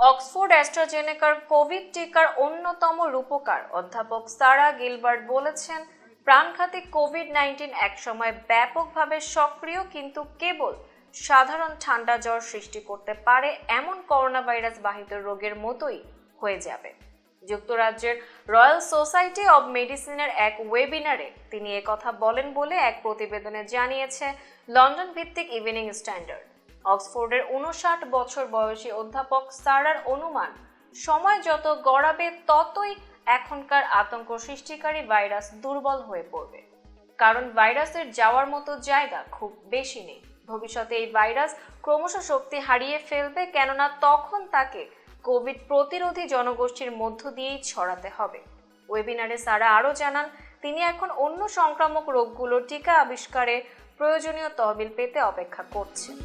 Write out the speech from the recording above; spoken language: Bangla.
অক্সফোর্ড অ্যাস্ট্রাজেনেকার কোভিড টিকার অন্যতম রূপকার। অধ্যাপক সারা গিলবার্ট বলেছেন, প্রাণঘাতী কোভিড নাইন্টিন একসময় ব্যাপকভাবে সক্রিয়, কিন্তু কেবল সাধারণ ঠান্ডা জ্বর সৃষ্টি করতে পারে এমন করোনা ভাইরাস বাহিত রোগের মতোই হয়ে যাবে। যুক্তরাজ্যের রয়্যাল সোসাইটি অব মেডিসিনের এক ওয়েবিনারে তিনি কথা বলেন বলে এক প্রতিবেদনে জানিয়েছে লন্ডন ভিত্তিক ইভিনিং স্ট্যান্ডার্ড। অক্সফোর্ডের উনষাট বছর বয়সী অধ্যাপক সারার অনুমান, সময় যত গড়াবে ততই এখনকার আতঙ্ক সৃষ্টিকারী ভাইরাস দুর্বল হয়ে পড়বে। কারণ ভাইরাসের যাওয়ার মতো জায়গা খুব বেশি নেই। ভবিষ্যতে এই ভাইরাস ক্রমশ শক্তি হারিয়ে ফেলবে, কেননা তখন তাকে কোভিড প্রতিরোধী জনগোষ্ঠীর মধ্য দিয়েই ছড়াতে হবে। ওয়েবিনারে সারা আরও জানান, তিনি এখন অন্য সংক্রামক রোগগুলোর টিকা আবিষ্কারে প্রয়োজনীয় তহবিল পেতে অপেক্ষা করছেন।